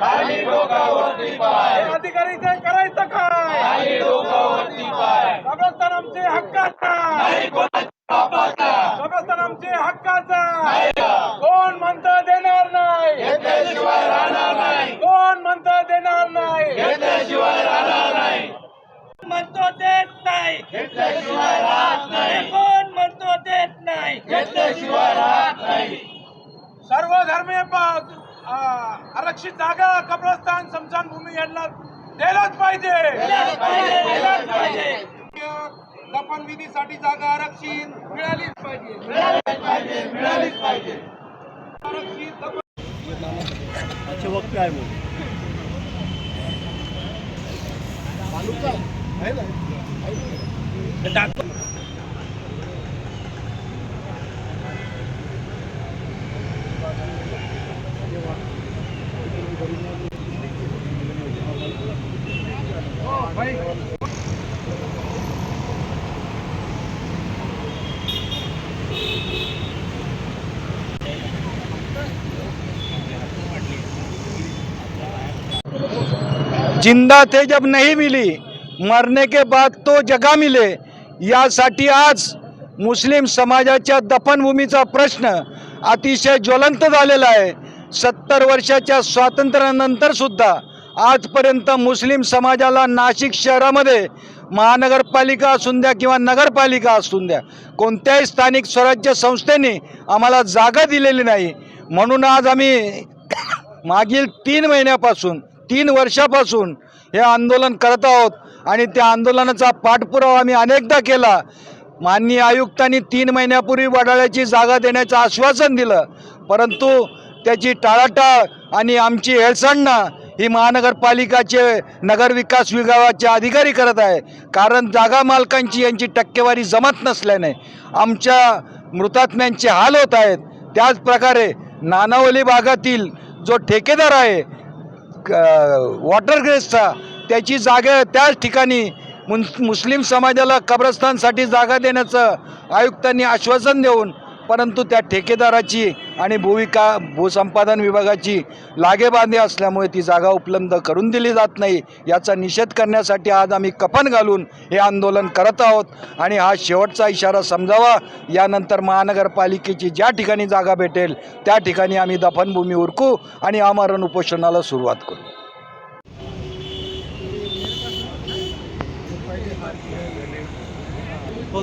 पाय. खाली डोकावरती पाय. अधिकारीचे करायचं काय? खाली डोकावरती पाय. कब्रस्तान आमचे हक्काचा. नाही कोणाच्या बापाचा. कब्रस्तान आमचे हक्काचा? कोण म्हणतं देणार नाही? घेतल्याशिवाय राहणार नाही. कोण म्हणतं देणार नाही? घेतल्याशिवाय राहणार नाही. म्हणतो देत नाही. घेतल्याशिवाय राहत नाही. कोण म्हणतो देत नाही? घेतल्याशिवाय राहत नाही. सर्व धर्मीय प- आ, आरक्षित जागा कब्रस्तान स्मशानभूमी यांना दिलाच पाहिजे. पाहिजे. दफनविधीसाठी जागा आरक्षित. मिळालीच पाहिजे. मिळालीच पाहिजे. मिळालीच पाहिजे. आरक्षित दफन जिंदा थे जब नहीं मिली मरने के बाद तो जगा मिले। यासाठी आज मुस्लिम समाजाच्या दफनभूमीचा प्रश्न अतिशय ज्वलंत झालेला आहे. सत्तर वर्षाच्या स्वातंत्र्यानंतर सुद्धा आजपर्यंत मुस्लिम समाजाला नाशिक शहरामध्ये महानगरपालिका असून द्या किंवा नगरपालिका असून द्या कोणत्याही स्थानिक स्वराज्य संस्थेने आम्हाला जागा दिलेली नाही. म्हणून आज आम्ही मागील तीन महिन्यापासून तीन वर्षापासून हे आंदोलन करत आहोत आणि त्या आंदोलनाचा पाठपुरावा आम्ही अनेकदा केला. माननीय आयुक्तांनी तीन महिन्यापूर्वी वडाळ्याची जागा देण्याचं आश्वासन दिलं. परंतु त्याची टाळाटाळ आणि आमची हेळसांडणं ही महानगरपालिकाचे नगरविकास विभागाचे अधिकारी करत आहे. कारण जागा मालकांची यांची टक्केवारी जमत नसल्याने आमच्या मृतात्म्यांचे हाल होत आहेत. त्याचप्रकारे नानावली भागातील जो ठेकेदार आहे वॉटर ग्रेसचा त्याची जागा त्याच ठिकाणी मुन मुस्लिम समाजाला कब्रस्तानसाठी जागा देण्याचं आयुक्तांनी आश्वासन देऊन परंतु त्या ठेकेदाराची आणि भूविका भूसंपादन विभागाची लागेबांधे असल्यामुळे ती जागा उपलब्ध करून दिली जात नाही याचा निषेध करण्यासाठी आज आम्ही कफन घालून हे आंदोलन करत आहोत. आणि हा शेवटचा इशारा समजावा यानंतर महानगरपालिकेची ज्या ठिकाणी जागा भेटेल त्या ठिकाणी आम्ही दफनभूमी उरकू आणि आमरण उपोषणाला सुरुवात करू. हो,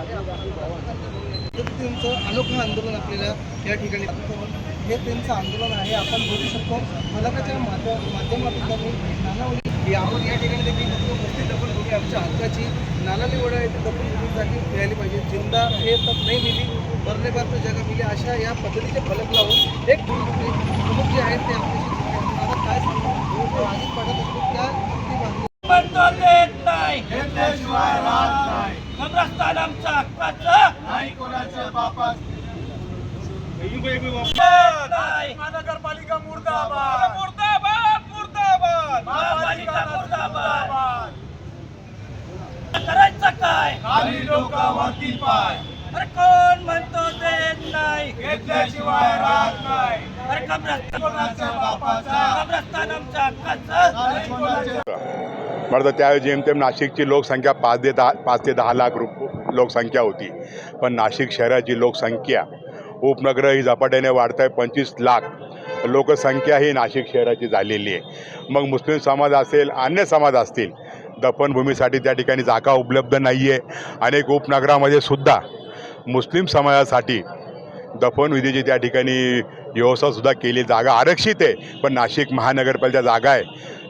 त्यांचं अनोखं आंदोलन आपल्याला या ठिकाणी हे त्यांचं आंदोलन आहे आपण बघू शकतो. फलकाच्या माध्य माध्यमातून त्यांनी नानावली आपण या ठिकाणी देखील उपस्थित मुस्लिम दफनभूमी आमच्या हक्काची नानाली वडा येथे दफनभूमीसाठी मिळाली पाहिजे. जिंदा हे तर नाही मिली मरले बाद तो जगा मिली. अशा या पद्धतीचे फलक लावून एक प्रमुख जे आहेत ते आपल्याशी काय सांगतो आधी पडत असतो त्या बांधली म्हणतो देत नाही हक्काचं कोणाच्या नाही. महानगरपालिका मुर्दाबाद. मुर्दाबाद मुर्दाबाद. महापालिका मुर्दाबाद. करायचं काय? खाली डोकावरती पाय. अरे कोण म्हणतो देत नाही. घेतल्याशिवाय राहत नाही. अरे कब्रस्तान. कोणाच्या बापाचा? कब्रस्तान आमच्या हक्काचं. बरं तर त्यावेळी जेमतेम नाशिकची लोकसंख्या पाच ते दहा पाच ते दहा लाख रुप लोकसंख्या होती. पण नाशिक शहराची लोकसंख्या उपनगर ही झपाट्याने वाढत आहे पंचवीस लाख लोकसंख्या ही नाशिक शहराची झालेली आहे. मग मुस्लिम समाज असेल अन्य समाज असतील दफनभूमीसाठी त्या ठिकाणी जागा उपलब्ध नाही आहे अनेक उपनगरामध्ये सुद्धा मुस्लिम समाजासाठी दफनविधीची त्या ठिकाणी व्यवस्थासुद्धा केली जागा आरक्षित आहे. पण नाशिक महानगरपालिका जागा आहे.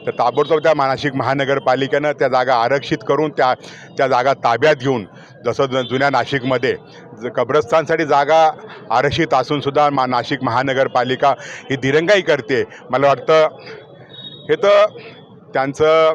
तर ताबडतोब त्या नाशिक महानगरपालिकेनं त्या जागा आरक्षित करून त्या त्या जागा ताब्यात घेऊन जसं ज- जुन्या नाशिकमध्ये ज कब्रस्तानसाठी जागा आरक्षित असूनसुद्धा मा नाशिक महानगरपालिका ही दिरंगाई करते. मला वाटतं हे तर त्यांचं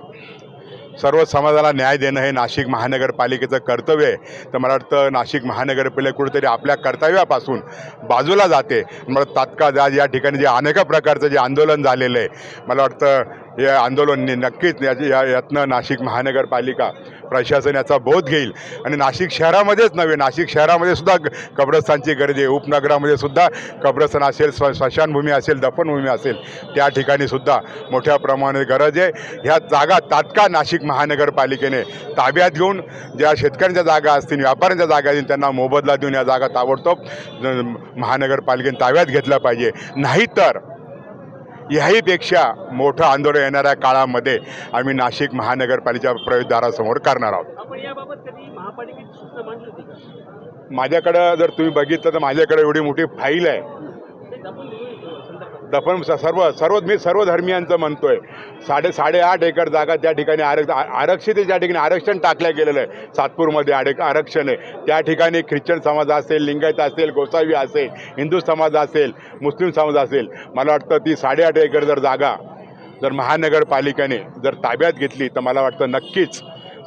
सर्व समाजाला न्याय देणं हे नाशिक महानगरपालिकेचं कर्तव्य आहे. तर मला वाटतं नाशिक महानगरपालिका कुठेतरी आपल्या कर्तव्यापासून बाजूला जाते. मला तात्काळ आज या ठिकाणी जे अनेक प्रकारचं जे आंदोलन झालेलं आहे मला वाटतं हे आंदोलन नक्कीच याची या यातनं नाशिक महानगरपालिका प्रशासन याचा बोध घेईल. आणि नाशिक शहरामध्येच नव्हे नाशिक शहरामध्ये सुद्धा कब्रस्तानची गरज आहे. उपनगरामध्ये सुद्धा कब्रस्तान असेल स्व स्मशानभूमी असेल दफनभूमी असेल त्या ठिकाणी सुद्धा मोठ्या प्रमाणात गरज आहे. ह्या जागा तात्काळ नाशिक महानगरपालिकेने ताब्यात घेऊन ज्या शेतकऱ्यांच्या जागा असतील व्यापाऱ्यांच्या जागा असतील त्यांना मोबदला देऊन या जागा ताबडतोब महानगरपालिकेने ताब्यात घेतल्या पाहिजे. नाहीतर ह्याहीपेक्षा मोठं आंदोलन येणाऱ्या काळामध्ये आम्ही नाशिक महानगरपालिकेच्या प्रवेशद्वारासमोर करणार आहोत. माझ्याकडं जर तुम्ही बघितलं तर माझ्याकडे एवढी मोठी फाईल आहे. दफन सर्व सर्व मी सर्व धर्मियांचं म्हणतोय. साडे साडेआठ एकर जागा त्या ठिकाणी आरक्ष आरक्षित ज्या ठिकाणी आरक्षण टाकलं गेलेलं आहे. सातपूरमध्ये आडे आरक्षण आहे. त्या ठिकाणी ख्रिश्चन समाज असेल लिंगायत असेल गोसावी असेल हिंदू समाज असेल मुस्लिम समाज असेल मला वाटतं ती साडेआठ एकर जर जागा जर महानगरपालिकेने जर ताब्यात घेतली तर मला वाटतं नक्कीच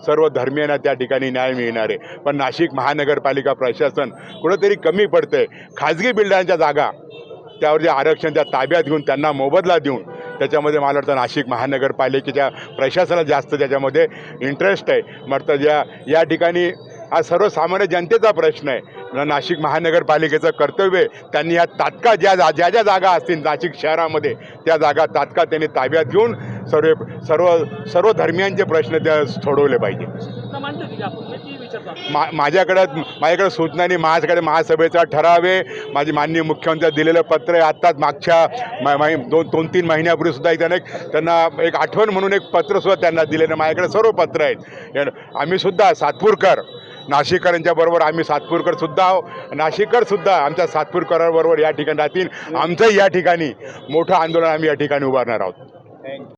सर्व धर्मियांना त्या ठिकाणी न्याय मिळणार आहे. पण नाशिक महानगरपालिका प्रशासन कुठंतरी कमी पडतंय. खाजगी बिल्डरांच्या जागा त्यावर जे आरक्षण त्या ताब्यात घेऊन त्यांना मोबदला देऊन त्याच्यामध्ये मला वाटतं नाशिक महानगरपालिकेच्या प्रशासनाला जास्त त्याच्यामध्ये इंटरेस्ट आहे. म्हटलं ज्या या ठिकाणी हा सर्वसामान्य जनतेचा प्रश्न आहे. न नाशिक महानगरपालिकेचं कर्तव्य आहे. त्यांनी ह्या तात्काळ ज्या जा- ज्या ज्या जागा असतील नाशिक शहरामध्ये त्या जागा तात्काळ त्यांनी ताब्यात घेऊन सर्व सर्व सर्व धर्मियांचे प्रश्न त्या सोडवले पाहिजे. आपण? मी माझ्याकडं माझ्याकडे सूचना नाही माझ्याकडे महासभेचा ठराव. आहे माझी माननीय मुख्यमंत्री दिलेलं पत्र आहे. आत्ताच मागच्या मा- दोन दोन तीन महिन्यापूर्वी सुद्धा एक त्याने एक त्यांना एक आठवण म्हणून एक पत्रसुद्धा त्यांना दिलेलं. माझ्याकडे सर्व पत्र आहेत. या- आम्ही सुद्धा सातपूरकर नाशिककरांच्या बरोबर आम्ही सातपूरकर सुद्धा आहो. नाशिककर सुद्धा आमच्या सातपूरकरांबरोबर या ठिकाणी राहतील. आमचं या ठिकाणी मोठं आंदोलन आम्ही या ठिकाणी उभारणार आहोत.